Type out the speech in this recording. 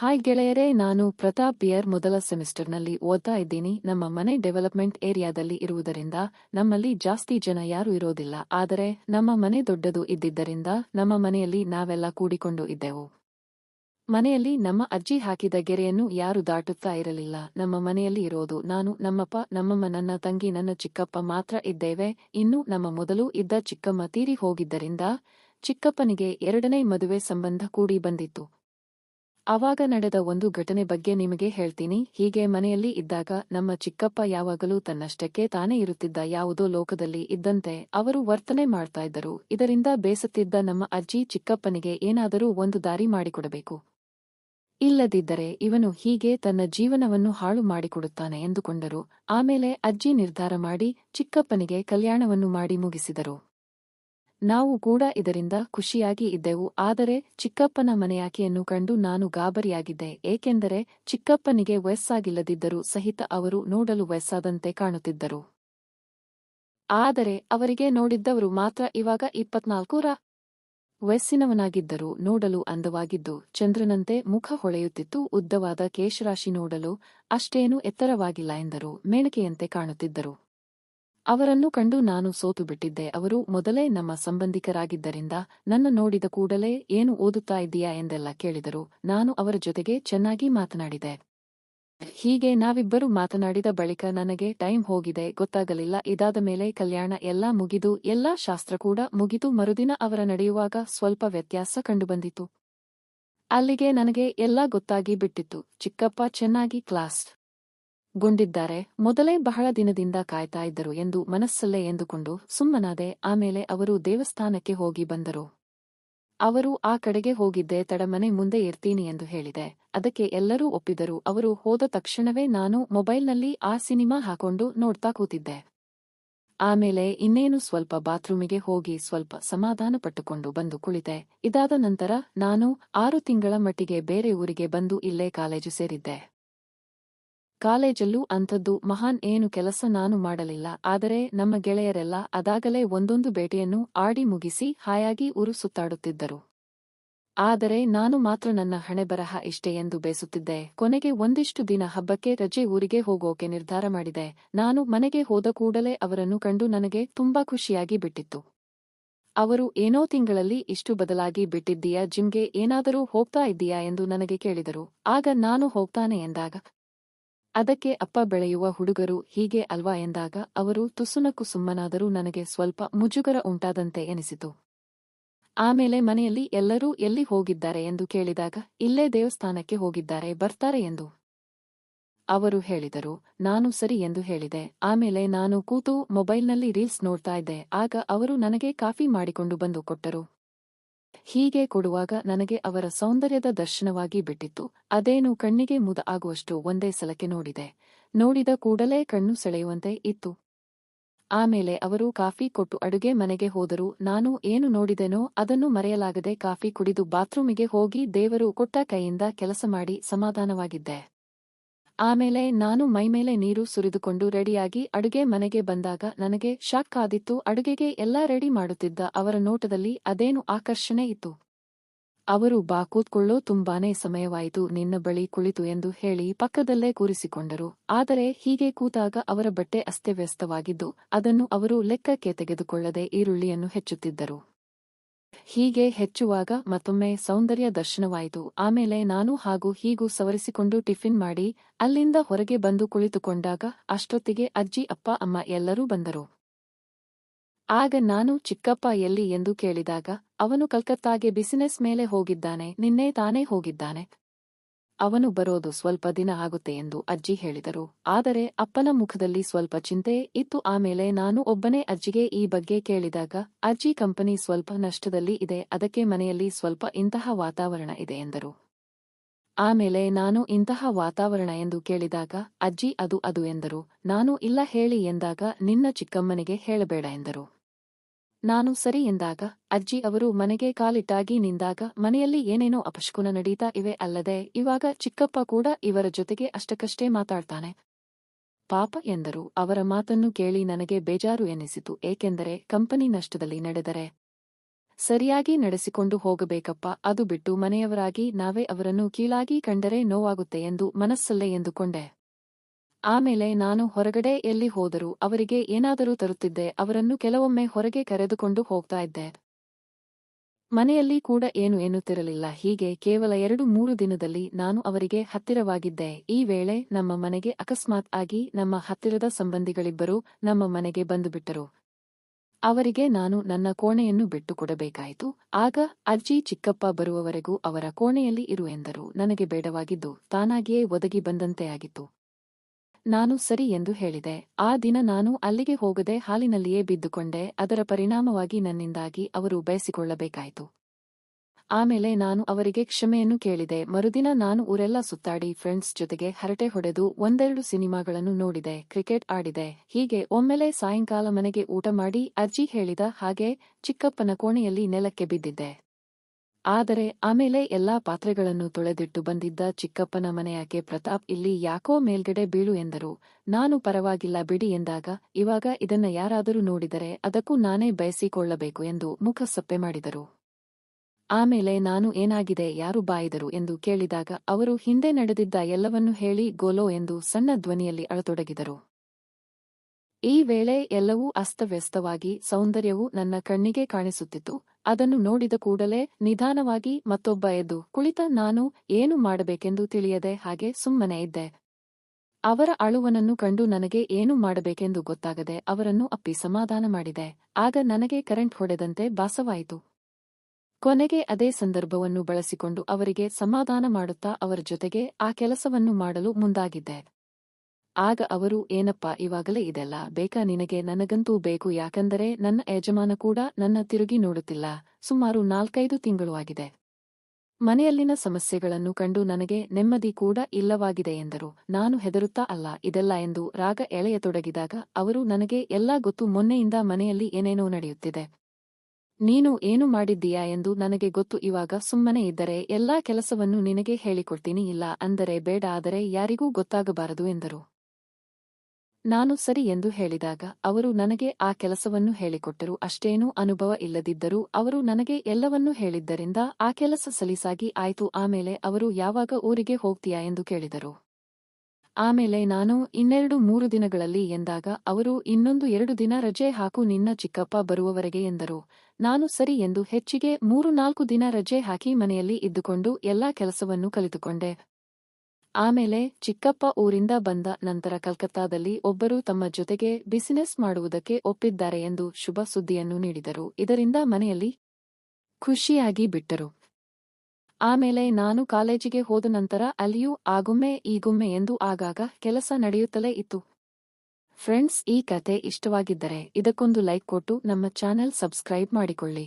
Hi ಗೆಳೆಯರೇ, ನಾನು Pratap beer ಮೊದಲ ಸೆಮಿಸ್ಟರ್ನಲ್ಲಿ ಓದ್ತಾ ಇದ್ದೀನಿ. ನಮ್ಮ ಮನೆ ಡೆವಲಪ್ಮೆಂಟ್ ಏರಿಯಾದಲ್ಲಿ ಇರುವುದರಿಂದ ನಮ್ಮಲ್ಲಿ ಜಾಸ್ತಿ ಜನ ಯಾರೂ ಇರೋದಿಲ್ಲ. ಆದರೆ ನಮ್ಮ ಮನೆ ದೊಡ್ಡದು ಇದ್ದಿದ್ದರಿಂದ ನಮ್ಮ ಮನೆಯಲ್ಲಿ ನಾವೆಲ್ಲ ಕೂಡಿಕೊಂಡು ಇದ್ದೆವು. ಮನೆಯಲ್ಲಿ ನಮ್ಮ ಅಜ್ಜಿ ಹಾಕಿದ ಗೆರೆಯನ್ನು ಯಾರು ದಾಟುತ್ತಾ ಇರಲಿಲ್ಲ. ನಮ್ಮ ಮನೆಯಲ್ಲಿ ಇರೋದು ನಾನು, ನಮ್ಮಪ್ಪ, ನಮ್ಮಮ್ಮ, ನನ್ನ ತಂಗಿ, ನನ್ನ ಚಿಕ್ಕಪ್ಪ ಮಾತ್ರ ಇದ್ದೇವೆ. ಇನ್ನು ನಮ್ಮ ಮೊದಲು ಇದ್ದ ಚಿಕ್ಕಮ್ಮ ತೀರಿ ಹೋಗಿದ್ದರಿಂದ ಚಿಕ್ಕಪ್ಪನಿಗೆ ಎರಡನೇ ಮದುವೆ ಸಂಬಂಧ ಕೂಡಿ ಬಂದಿತ್ತು. ಆವಾಗ ನಡೆದ ಒಂದು ಘಟನೆ ಬಗ್ಗೆ ನಿಮಗೆ ಹೇಳ್ತೀನಿ. ಹೀಗೆ ಮನೆಯಲ್ಲಿ ಇದ್ದಾಗ ನಮ್ಮ ಚಿಕ್ಕಪ್ಪ ಯಾವಾಗಲೂ ತನ್ನಷ್ಟಕ್ಕೆ ತಾನೇ ಇರುತ್ತಿದ್ದ ಯಾವುದೋ ಲೋಕದಲ್ಲಿ ಇದ್ದಂತೆ ಅವರು ವರ್ತನೆ ಮಾಡ್ತಾ ಇದ್ದರು. ಇದರಿಂದ ಬೇಸತ್ತಿದ್ದ ನಮ್ಮ ಅಜ್ಜಿ ಚಿಕ್ಕಪ್ಪನಿಗೆ ಏನಾದರೂ ಒಂದು ದಾರಿ ಮಾಡಿಕೊಡಬೇಕು. ಇಲ್ಲದಿದ್ದರೆ ಇವನು ಹೀಗೆ ತನ್ನ ಜೀವನವನ್ನು ಹಾಳು ಮಾಡಿಕೊಡುತ್ತಾನೆ ಎಂದುಕೊಂಡರು. ಆಮೇಲೆ ಅಜ್ಜಿ ನಿರ್ಧಾರ ಮಾಡಿ ಚಿಕ್ಕಪ್ಪನಿಗೆ ಕಲ್ಯಾಣವನ್ನು ಮಾಡಿ ಮುಗಿಸಿದರು. ನಾವು ಕೂಡ ಇದರಿಂದ ಖುಷಿಯಾಗಿ ಇದ್ದೆವು, ಆದರೆ ಚಿಕ್ಕಪ್ಪನ ಮನೆಯಾಕೆಯನ್ನು ಕಂಡು ನಾನು ಗಾಬರಿಯಾಗಿದ್ದೆ, ಏಕೆಂದರೆ ಚಿಕ್ಕಪ್ಪನಿಗೆ ವಯಸ್ಸಾಗಿಲ್ಲದಿದ್ದರೂ ಸಹಿತ ಅವರು ನೋಡಲು ವಯಸ್ಸಾದಂತೆ ಕಾಣುತ್ತಿದ್ದರು. ಆದರೆ ಅವರಿಗೆ ನೋಡಿದ್ದವರು ಮಾತ್ರ ಇವಾಗ ಇಪ್ಪತ್ನಾಲ್ಕೂರ ವಯಸ್ಸಿನವನಾಗಿದ್ದರು ನೋಡಲು ಅಂದವಾಗಿದ್ದು, ಚಂದ್ರನಂತೆ ಮುಖ ಹೊಳೆಯುತ್ತಿತ್ತು, ಉದ್ದವಾದ ಕೇಶರಾಶಿ ನೋಡಲು ಅಷ್ಟೇನೂ ಎತ್ತರವಾಗಿಲ್ಲ ಎಂದರು, ಮೇಣಕೆಯಂತೆ ಕಾಣುತ್ತಿದ್ದರು. ಅವರನ್ನು ಕಂಡು ನಾನು ಸೋತು ಬಿಟ್ಟಿದ್ದೆ. ಅವರು ಮೊದಲೇ ನಮ್ಮ ಸಂಬಂಧಿಕರಾಗಿದ್ದರಿಂದ ನನ್ನ ನೋಡಿದ ಕೂಡಲೇ ಏನು ಓದುತ್ತಾ ಇದ್ದೀಯಾ ಎಂದೆಲ್ಲ ಕೇಳಿದರು. ನಾನು ಅವರ ಜೊತೆಗೆ ಚೆನ್ನಾಗಿ ಮಾತನಾಡಿದೆ. ಹೀಗೆ ನಾವಿಬ್ಬರು ಮಾತನಾಡಿದ ಬಳಿಕ ನನಗೆ ಟೈಮ್ ಹೋಗಿದೆ, ಗೊತ್ತಾಗಲಿಲ್ಲ. ಇದಾದ ಮೇಲೆ ಕಲ್ಯಾಣ ಎಲ್ಲಾ ಮುಗಿದು, ಎಲ್ಲಾ ಶಾಸ್ತ್ರ ಕೂಡ ಮುಗಿದು ಮರುದಿನ ಅವರ ನಡೆಯುವಾಗ ಸ್ವಲ್ಪ ವ್ಯತ್ಯಾಸ ಕಂಡುಬಂದಿತು ಅಲ್ಲಿಗೆ ನನಗೆ ಎಲ್ಲಾ ಗೊತ್ತಾಗಿ ಬಿಟ್ಟಿತ್ತು. ಚಿಕ್ಕಪ್ಪ ಚೆನ್ನಾಗಿ ಕ್ಲಾಸ್ ಗೊಂಡಿದ್ದಾರೆ. ಮೊದಲೇ ಬಹಳ ದಿನದಿಂದ ಕಾಯ್ತಾ ಇದ್ದರು ಎಂದು ಮನಸ್ಸಲ್ಲೇ ಎಂದುಕೊಂಡು ಸುಮ್ಮನಾದೆ, ಆಮೇಲೆ ಅವರು ದೇವಸ್ಥಾನಕ್ಕೆ ಹೋಗಿ ಬಂದರು. ಅವರು, ಆ ಕಡೆಗೆ ಹೋಗಿದ್ದೆ, ತಡಮನೆ ಮುಂದೆ ಇರ್ತೀನಿ ಎಂದು ಹೇಳಿದೆ. ಅದಕ್ಕೆ ಎಲ್ಲರೂ ಒಪ್ಪಿದರು. ಅವರು ಹೋದ ತಕ್ಷಣವೇ ನಾನು ಮೊಬೈಲ್ನಲ್ಲಿ ಆ ಸಿನಿಮಾ ಹಾಕೊಂಡು ನೋಡ್ತಾ ಕೂತಿದ್ದೆ. ಆಮೇಲೆ ಇನ್ನೇನು ಸ್ವಲ್ಪ ಬಾತ್ರೂಮಿಗೆ ಹೋಗಿ ಸ್ವಲ್ಪ ಸಮಾಧಾನ ಪಟ್ಟುಕೊಂಡು ಬಂದು ಕುಳಿತೆ. ಇದಾದ ನಂತರ ನಾನು ಆರು ತಿಂಗಳ ಮಟ್ಟಿಗೆ ಬೇರೆ ಊರಿಗೆ ಬಂದು ಇಲ್ಲೇ ಕಾಲೇಜು ಸೇರಿದ್ದೆ. ಕಾಲೇಜಲ್ಲೂ ಅಂಥದ್ದು ಮಹಾನ್ ಏನು ಕೆಲಸ ನಾನು ಮಾಡಲಿಲ್ಲ. ಆದರೆ ನಮ್ಮ ಗೆಳೆಯರೆಲ್ಲ ಅದಾಗಲೇ ಒಂದೊಂದು ಬೇಟೆಯನ್ನು ಆಡಿ ಮುಗಿಸಿ ಹಾಯಾಗಿ ಊರು ಸುತ್ತಾಡುತ್ತಿದ್ದರು. ಆದರೆ ನಾನು ಮಾತ್ರ ನನ್ನ ಹಣೆಬರಹ ಇಷ್ಟೇ ಎಂದು ಬೇಸುತ್ತಿದ್ದೆ. ಕೊನೆಗೆ ಒಂದಿಷ್ಟು ದಿನ ಹಬ್ಬಕ್ಕೆ ರಜೆ ಊರಿಗೆ ಹೋಗೋಕೆ ನಿರ್ಧಾರ ಮಾಡಿದೆ. ನಾನು ಮನೆಗೆ ಹೋದ ಕೂಡಲೇ ಅವರನ್ನು ಕಂಡು ನನಗೆ ತುಂಬಾ ಖುಷಿಯಾಗಿ ಬಿಟ್ಟಿತ್ತು. ಅವರು, ಏನೋ ತಿಂಗಳಲ್ಲಿ ಇಷ್ಟು ಬದಲಾಗಿ ಬಿಟ್ಟಿದ್ದೀಯಾ ಜಿಮ್ಗೆ ಏನಾದರೂ ಹೋಗ್ತಾ ಇದ್ದೀಯಾ? ಎಂದು ನನಗೆ ಕೇಳಿದರು. ಆಗ, ನಾನು ಹೋಗ್ತಾನೆ ಎಂದಾಗ ಅದಕ್ಕೆ ಅಪ್ಪ ಬೆಳೆಯುವ ಹುಡುಗರು ಹೀಗೆ ಅಲ್ವಾ ಎಂದಾಗ ಅವರು ತುಸುನಕ್ಕು ಸುಮ್ಮನಾದರೂ ನನಗೆ ಸ್ವಲ್ಪ ಮುಜುಗರ ಉಂಟಾದಂತೆ ಎನಿಸಿತು. ಆಮೇಲೆ ಮನೆಯಲ್ಲಿ ಎಲ್ಲರೂ ಎಲ್ಲಿ ಹೋಗಿದ್ದಾರೆ ಎಂದು ಕೇಳಿದಾಗ ಇಲ್ಲೇ ದೇವಸ್ಥಾನಕ್ಕೆ ಹೋಗಿದ್ದಾರೆ, ಬರ್ತಾರೆ ಎಂದು. ಅವರು ಹೇಳಿದರು, ನಾನು ಸರಿ ಎಂದು ಹೇಳಿದೆ. ಆಮೇಲೆ ನಾನು ಕೂತು ಮೊಬೈಲ್ನಲ್ಲಿ ರೀಲ್ಸ್ ನೋಡ್ತಾ ಇದ್ದೆ. ಆಗ ಅವರು ನನಗೆ ಕಾಫಿ ಮಾಡಿಕೊಂಡು ಬಂದು ಕೊಟ್ಟರು. ಹೀಗೆ ಕೊಡುವಾಗ ನನಗೆ ಅವರ ಸೌಂದರ್ಯದ ದರ್ಶನವಾಗಿ ಬಿಟ್ಟಿತ್ತು. ಅದೇನು ಕಣ್ಣಿಗೆ ಮುದ ಆಗುವಷ್ಟು ಒಂದೇ ಸಲಕ್ಕೆ ನೋಡಿದೆ. ನೋಡಿದ ಕೂಡಲೇ ಕಣ್ಣು ಸೆಳೆಯುವಂತೆ ಇತ್ತು. ಆಮೇಲೆ ಅವರು ಕಾಫಿ ಕೊಟ್ಟು ಅಡುಗೆ ಮನೆಗೆ ಹೋದರು. ನಾನು ಏನು ನೋಡಿದೆನೋ ಅದನ್ನು ಮರೆಯಲಾಗದೆ ಕಾಫಿ ಕುಡಿದು ಬಾತ್ರೂಮಿಗೆ ಹೋಗಿ ದೇವರು ಕೊಟ್ಟ ಕೈಯಿಂದ ಕೆಲಸ ಮಾಡಿ ಸಮಾಧಾನವಾಗಿದ್ದೆ. ಆಮೇಲೆ ನಾನು ಮೈಮೇಲೆ ನೀರು ಸುರಿದುಕೊಂಡು ರೆಡಿಯಾಗಿ ಅಡುಗೆ ಮನೆಗೆ ಬಂದಾಗ ನನಗೆ ಶಾಕ್ ಆದಿತ್ತು. ಅಡುಗೆಗೆ ಎಲ್ಲಾ ರೆಡಿ ಮಾಡುತ್ತಿದ್ದ ಅವರ ನೋಟದಲ್ಲಿ ಅದೇನು ಆಕರ್ಷಣೆ ಇತ್ತು. ಅವರು ಬಾ ಕೂತ್ಕೊಳ್ಳೋ ತುಂಬಾನೇ ಸಮಯವಾಯಿತು. ನಿನ್ನ ಬಳಿ ಕುಳಿತು ಎಂದು ಹೇಳಿ ಪಕ್ಕದಲ್ಲೇ ಕೂರಿಸಿಕೊಂಡರು. ಆದರೆ ಹೀಗೆ ಕೂತಾಗ ಅವರ ಬಟ್ಟೆ ಅಸ್ತವ್ಯಸ್ತವಾಗಿದ್ದು ಅದನ್ನು ಅವರು ಲೆಕ್ಕಕ್ಕೆ ತೆಗೆದುಕೊಳ್ಳದೆ ಈರುಳ್ಳಿಯನ್ನು ಹೆಚ್ಚುತ್ತಿದ್ದರು. ಹೀಗೆ ಹೆಚ್ಚುವಾಗ ಮತ್ತೊಮ್ಮೆ ಸೌಂದರ್ಯ ದರ್ಶನವಾಯಿತು. ಆಮೇಲೆ ನಾನು ಹಾಗೂ ಹೀಗೂ ಸವರಿಸಿಕೊಂಡು ಟಿಫಿನ್ ಮಾಡಿ ಅಲ್ಲಿಂದ ಹೊರಗೆ ಬಂದು ಕುಳಿತುಕೊಂಡಾಗ ಅಷ್ಟೊತ್ತಿಗೆ ಅಜ್ಜಿ, ಅಪ್ಪ, ಅಮ್ಮ ಎಲ್ಲರೂ ಬಂದರು. ಆಗ ನಾನು, ಚಿಕ್ಕಪ್ಪ ಎಲ್ಲಿ ಎಂದು ಕೇಳಿದಾಗ ಅವನು ಕಲ್ಕತ್ತಾಗೆ ಬಿಸಿನೆಸ್ ಮೇಲೆ ಹೋಗಿದ್ದಾನೆ. ನಿನ್ನೆ ತಾನೇ ಹೋಗಿದ್ದಾನೆ. ಅವನು ಬರೋದು ಸ್ವಲ್ಪ ದಿನ ಆಗುತ್ತೆ ಎಂದು ಅಜ್ಜಿ ಹೇಳಿದರು. ಆದರೆ ಅಪ್ಪನ ಮುಖದಲ್ಲಿ ಸ್ವಲ್ಪ ಚಿಂತೆ ಇತ್ತು. ಆಮೇಲೆ ನಾನು ಒಬ್ಬನೇ ಅಜ್ಜಿಗೆ ಈ ಬಗ್ಗೆ ಕೇಳಿದಾಗ, ಅಜ್ಜಿ ಕಂಪನಿ ಸ್ವಲ್ಪ ನಷ್ಟದಲ್ಲಿ ಇದೆ, ಅದಕ್ಕೆ ಮನೆಯಲ್ಲಿ ಸ್ವಲ್ಪ ಇಂತಹ ವಾತಾವರಣ ಇದೆ ಎಂದರು. ಆಮೇಲೆ ನಾನು ಇಂತಹ ವಾತಾವರಣ ಎಂದು ಕೇಳಿದಾಗ, ಅಜ್ಜಿ ಅದು ಅದು ಎಂದರು. ನಾನು ಇಲ್ಲ ಹೇಳಿ ಎಂದಾಗ ನಿನ್ನ ಚಿಕ್ಕಮ್ಮನಿಗೆ ಹೇಳಬೇಡ ಎಂದರು. ನಾನು ಸರಿ ಎಂದಾಗ, ಅಜ್ಜಿ ಅವರು ಮನೆಗೆ ಕಾಲಿಟ್ಟಾಗಿ ನಿಂದಾಗ, ಮನೆಯಲ್ಲಿ ಏನೇನೋ ಅಪಶಕುನ ನಡೀತಾ ಇವೆ ಅಲ್ಲದೆ, ಇವಾಗ ಚಿಕ್ಕಪ್ಪ ಕೂಡ ಇವರ ಜೊತೆಗೆ ಅಷ್ಟಕ್ಕಷ್ಟೇ ಮಾತಾಡ್ತಾನೆ. ಪಾಪ ಎಂದರು. ಅವರ ಮಾತನ್ನು ಕೇಳಿ ನನಗೆ ಬೇಜಾರು ಎನಿಸಿತು. ಏಕೆಂದರೆ, ಕಂಪನಿ ನಷ್ಟದಲ್ಲಿ ನಡೆದರೆ ಸರಿಯಾಗಿ ನಡೆಸಿಕೊಂಡು ಹೋಗಬೇಕಪ್ಪ. ಅದು ಬಿಟ್ಟು ಮನೆಯವರಾಗಿ ನಾವೇ ಅವರನ್ನು ಕೀಳಾಗಿ ಕಂಡರೆ ನೋವಾಗುತ್ತೆ ಎಂದು ಮನಸ್ಸಲ್ಲೇ ಎಂದುಕೊಂಡೆ. ಆಮೇಲೆ ನಾನು ಹೊರಗಡೆ ಎಲ್ಲಿ ಹೋದರೂ ಅವರಿಗೆ ಏನಾದರೂ ತರುತ್ತಿದ್ದೆ ಅವರನ್ನು ಕೆಲವೊಮ್ಮೆ ಹೊರಗೆ ಕರೆದುಕೊಂಡು ಹೋಗ್ತಾ ಇದ್ದೆ. ಮನೆಯಲ್ಲಿ ಕೂಡ ಏನು ಎನ್ನುತ್ತಿರಲಿಲ್ಲ, ಹೀಗೆ ಕೇವಲ ಎರಡು ಮೂರು ದಿನದಲ್ಲಿ ನಾನು ಅವರಿಗೆ ಹತ್ತಿರವಾಗಿದ್ದೆ. ಈ ವೇಳೆ ನಮ್ಮ ಮನೆಗೆ ಅಕಸ್ಮಾತ್ ಆಗಿ ನಮ್ಮ ಹತ್ತಿರದ ಸಂಬಂಧಿಗಳಿಬ್ಬರು ನಮ್ಮ ಮನೆಗೆ ಬಂದುಬಿಟ್ಟರು. ಅವರಿಗೆ ನಾನು ನನ್ನ ಕೋಣೆಯನ್ನು ಬಿಟ್ಟುಕೊಡಬೇಕಾಯಿತು. ಆಗ ಅಜ್ಜಿ ಚಿಕ್ಕಪ್ಪ ಬರುವವರೆಗೂ ಅವರ ಕೋಣೆಯಲ್ಲಿ ಇರು ಎಂದರು. ನನಗೆ ಬೇಡವಾಗಿದ್ದು ತಾನಾಗಿಯೇ ಒದಗಿ ಬಂದಂತೆ ಆಗಿತ್ತು. ನಾನು ಸರಿ ಎಂದು ಹೇಳಿದೆ. ಆ ದಿನ ನಾನು ಅಲ್ಲಿಗೆ ಹೋಗದೆ ಹಾಲಿನಲ್ಲಿಯೇ ಬಿದ್ದುಕೊಂಡೆ. ಅದರ ಪರಿಣಾಮವಾಗಿ ನನ್ನಿಂದಾಗಿ ಅವರು ಬಯಸಿಕೊಳ್ಳಬೇಕಾಯಿತು. ಆಮೇಲೆ ನಾನು ಅವರಿಗೆ ಕ್ಷಮೆಯನ್ನು ಕೇಳಿದೆ. ಮರುದಿನ ನಾನು ಊರೆಲ್ಲ ಸುತ್ತಾಡಿ ಫ್ರೆಂಡ್ಸ್ ಜೊತೆಗೆ ಹರಟೆ ಹೊಡೆದು ಒಂದೆರಡು ಸಿನಿಮಾಗಳನ್ನು ನೋಡಿದೆ. ಕ್ರಿಕೆಟ್ ಆಡಿದೆ. ಹೀಗೆ ಒಮ್ಮೆಲೆ ಸಾಯಂಕಾಲ ಮನೆಗೆ ಊಟ ಮಾಡಿ ಅರ್ಜಿ ಹೇಳಿದ ಹಾಗೆ ಚಿಕ್ಕಪ್ಪನ ಕೋಣೆಯಲ್ಲಿ ನೆಲಕ್ಕೆ ಬಿದ್ದಿದ್ದೆ. ಆದರೆ ಆಮೇಲೆ ಎಲ್ಲಾ ಪಾತ್ರೆಗಳನ್ನು ತೊಳೆದಿಟ್ಟು ಬಂದಿದ್ದ ಚಿಕ್ಕಪ್ಪನ ಮನೆಯಾಕೆ ಪ್ರತಾಪ್ ಇಲ್ಲಿ ಯಾಕೋ ಮೇಲ್ಗಡೆ ಬೀಳು ಎಂದರು. ನಾನು ಪರವಾಗಿಲ್ಲ ಬಿಡಿ ಎಂದಾಗ, ಇವಾಗ ಇದನ್ನ ಯಾರಾದರೂ ನೋಡಿದರೆ ಅದಕ್ಕೂ ನಾನೇ ಬಯಸಿಕೊಳ್ಳಬೇಕು ಎಂದು ಮುಖ ಸಪ್ಪೆ ಮಾಡಿದರು. ಆಮೇಲೆ ನಾನು ಏನಾಗಿದೆ, ಯಾರು ಬಾಯಿದರು ಎಂದು ಕೇಳಿದಾಗ ಅವರು ಹಿಂದೆ ನಡೆದಿದ್ದ ಎಲ್ಲವನ್ನೂ ಹೇಳಿ ಗೋಲೋ ಎಂದು ಸಣ್ಣ ಧ್ವನಿಯಲ್ಲಿ ಅಳತೊಡಗಿದರು. ಈ ವೇಳೆ ಎಲ್ಲವೂ ಅಸ್ತವ್ಯಸ್ತವಾಗಿ, ಸೌಂದರ್ಯವು ನನ್ನ ಕಣ್ಣಿಗೆ ಕಾಣಿಸುತ್ತಿತ್ತು. ಅದನ್ನು ನೋಡಿದ ಕೂಡಲೇ ನಿಧಾನವಾಗಿ ಮತ್ತೊಬ್ಬ ಎದ್ದು, ಕುಳಿತ ನಾನು ಏನು ಮಾಡಬೇಕೆಂದು ತಿಳಿಯದೆ ಹಾಗೆ ಸುಮ್ಮನೆ ಇದ್ದೆ. ಅವರ ಅಳುವನನ್ನು ಕಂಡು ನನಗೆ ಏನು ಮಾಡಬೇಕೆಂದು ಗೊತ್ತಾಗದೆ ಅವರನ್ನು ಅಪ್ಪಿ ಸಮಾಧಾನ ಮಾಡಿದೆ. ಆಗ ನನಗೆ ಕರೆಂಟ್ ಹೊಡೆದಂತೆ ಭಾಸವಾಯಿತು. ಕೊನೆಗೆ ಅದೇ ಸಂದರ್ಭವನ್ನು ಬಳಸಿಕೊಂಡು ಅವರಿಗೆ ಸಮಾಧಾನ ಮಾಡುತ್ತಾ ಅವರ ಜೊತೆಗೆ ಆ ಕೆಲಸವನ್ನು ಮಾಡಲು ಮುಂದಾಗಿದ್ದೆ. ಆಗ ಅವರು, ಏನಪ್ಪ, ಇವಾಗಲೇ ಇದೆಲ್ಲ? ಬೇಕಾ ನಿನಗೆ? ನನಗಂತೂ ಬೇಕು. ಯಾಕಂದರೆ ನನ್ನ ಯಜಮಾನ ಕೂಡ ನನ್ನ ತಿರುಗಿ ನೋಡುತ್ತಿಲ್ಲ. ಸುಮಾರು ನಾಲ್ಕೈದು ತಿಂಗಳು ಆಗಿದೆ. ಮನೆಯಲ್ಲಿನ ಸಮಸ್ಯೆಗಳನ್ನು ಕಂಡು ನನಗೆ ನೆಮ್ಮದಿ ಕೂಡ ಇಲ್ಲವಾಗಿದೆ ಎಂದರು. ನಾನು ಹೆದರುತ್ತಾ ಅಲ್ಲ. ಇದೆಲ್ಲ ಎಂದು ರಾಗ ಎಳೆಯತೊಡಗಿದಾಗ ಅವರು, ನನಗೆ ಎಲ್ಲಾ ಗೊತ್ತು. ಮೊನ್ನೆಯಿಂದ ಮನೆಯಲ್ಲಿ ಏನೇನೋ ನಡೆಯುತ್ತಿದೆ. ನೀನು ಏನು ಮಾಡಿದ್ದೀಯಾ ಎಂದು ನನಗೆ ಗೊತ್ತು. ಇವಾಗ ಸುಮ್ಮನೆ ಇದ್ದರೆ ಎಲ್ಲಾ ಕೆಲಸವನ್ನು ನಿನಗೆ ಹೇಳಿಕೊಡ್ತೀನಿ. ಇಲ್ಲ, ಅಂದರೆ ಬೇಡ. ಆದರೆ ಯಾರಿಗೂ ಗೊತ್ತಾಗಬಾರದು, ಎಂದರು. ನಾನು ಸರಿ ಎಂದು ಹೇಳಿದಾಗ ಅವರು ನನಗೆ ಆ ಕೆಲಸವನ್ನು ಹೇಳಿಕೊಟ್ಟರು. ಅಷ್ಟೇನೂ ಅನುಭವ ಇಲ್ಲದಿದ್ದರೂ ಅವರು ನನಗೆ ಎಲ್ಲವನ್ನೂ ಹೇಳಿದ್ದರಿಂದ ಆ ಕೆಲಸ ಸಲೀಸಾಗಿ ಆಯ್ತು. ಆಮೇಲೆ ಅವರು ಯಾವಾಗ ಊರಿಗೆ ಹೋಗ್ತೀಯಾ ಎಂದು ಕೇಳಿದರು. ಆಮೇಲೆ ನಾನು ಇನ್ನೆರಡು ಮೂರು ದಿನಗಳಲ್ಲಿ ಎಂದಾಗ ಅವರು ಇನ್ನೊಂದು ಎರಡು ದಿನ ರಜೆ ಹಾಕು ನಿನ್ನ ಚಿಕ್ಕಪ್ಪ ಬರುವವರೆಗೆ ಎಂದರು. ನಾನು ಸರಿ ಎಂದು ಹೆಚ್ಚಿಗೆ ಮೂರು ನಾಲ್ಕು ದಿನ ರಜೆ ಹಾಕಿ ಮನೆಯಲ್ಲಿ ಇದ್ದುಕೊಂಡು ಎಲ್ಲಾ ಕೆಲಸವನ್ನು ಕಲಿತುಕೊಂಡೆ. ಆಮೇಲೆ ಚಿಕ್ಕಪ್ಪ ಊರಿಂದ ಬಂದ ನಂತರ ಕಲ್ಕತ್ತಾದಲ್ಲಿ ಒಬ್ಬರು ತಮ್ಮ ಜೊತೆಗೆ ಬಿಸಿನೆಸ್ ಮಾಡುವುದಕ್ಕೆ ಒಪ್ಪಿದ್ದಾರೆ ಎಂದು ಶುಭ ಸುದ್ದಿಯನ್ನು ನೀಡಿದರು. ಇದರಿಂದ ಮನೆಯಲ್ಲಿ ಖುಷಿಯಾಗಿ ಬಿಟ್ಟರು. ಆಮೇಲೆ ನಾನು ಕಾಲೇಜಿಗೆ ಹೋದ ನಂತರ ಅಲ್ಲಿಯೂ ಆಗುಮ್ಮೆ ಈಗುಮ್ಮೆ ಎಂದು ಆಗಾಗ ಕೆಲಸ ನಡೆಯುತ್ತಲೇ ಇತ್ತು. ಫ್ರೆಂಡ್ಸ್ ಈ ಕತೆ ಇಷ್ಟವಾಗಿದ್ದರೆ ಇದಕ್ಕೊಂದು ಲೈಕ್ ಕೊಟ್ಟು ನಮ್ಮ ಚಾನೆಲ್ ಸಬ್ಸ್ಕ್ರೈಬ್ ಮಾಡಿಕೊಳ್ಳಿ.